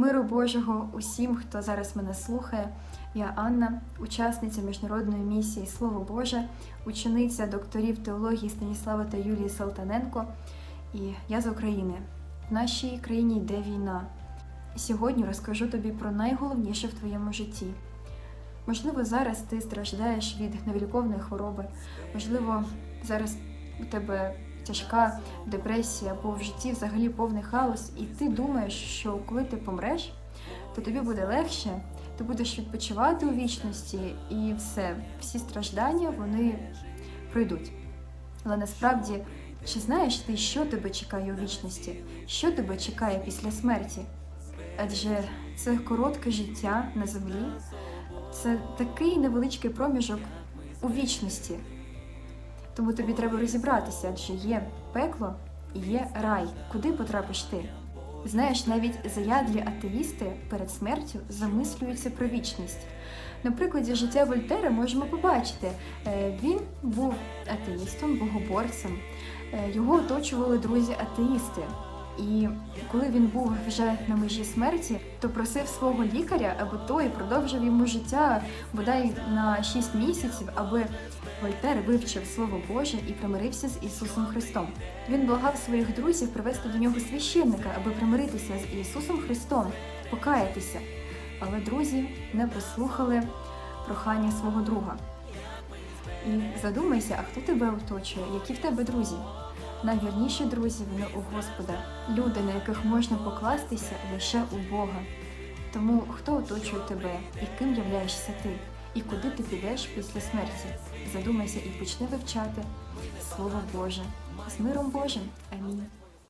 Миру Божого усім, хто зараз мене слухає. Я Анна, учасниця міжнародної місії Слово Боже, учениця докторів теології Станіслава та Юлії Салтаненко. І я з України. В нашій країні йде війна. Сьогодні розкажу тобі про найголовніше в твоєму житті. Можливо, зараз ти страждаєш від невиліковної хвороби, можливо, зараз у тебе тяжка депресія, або в житті взагалі повний хаос, і ти думаєш, що коли ти помреш, то тобі буде легше, ти будеш відпочивати у вічності, і все, всі страждання вони пройдуть. Але насправді, чи знаєш ти, що тебе чекає у вічності? Що тебе чекає після смерті? Адже це коротке життя на землі, це такий невеличкий проміжок у вічності. Тому тобі треба розібратися, чи є пекло і є рай, куди потрапиш ти. Знаєш, навіть заядлі атеїсти перед смертю замислюються про вічність. На прикладі життя Вольтера можемо побачити, е, він був атеїстом, богоборцем, Е, його оточували друзі-атеїсти. І коли він був вже на межі смерті, то просив свого лікаря, аби той продовжив йому життя бодай на 6 місяців, аби Вольтер вивчив Слово Боже і примирився з Ісусом Христом. Він благав своїх друзів привести до нього священника, аби примиритися з Ісусом Христом, покаятися. Але друзі не послухали прохання свого друга. І задумайся, а хто тебе оточує, які в тебе друзі? Найвірніші друзі вони у Господа, люди, на яких можна покластися лише у Бога. Тому хто оточує тебе і ким являєшся ти, і куди ти підеш після смерті? Задумайся і почни вивчати Слово Боже з миром Божим. Амінь.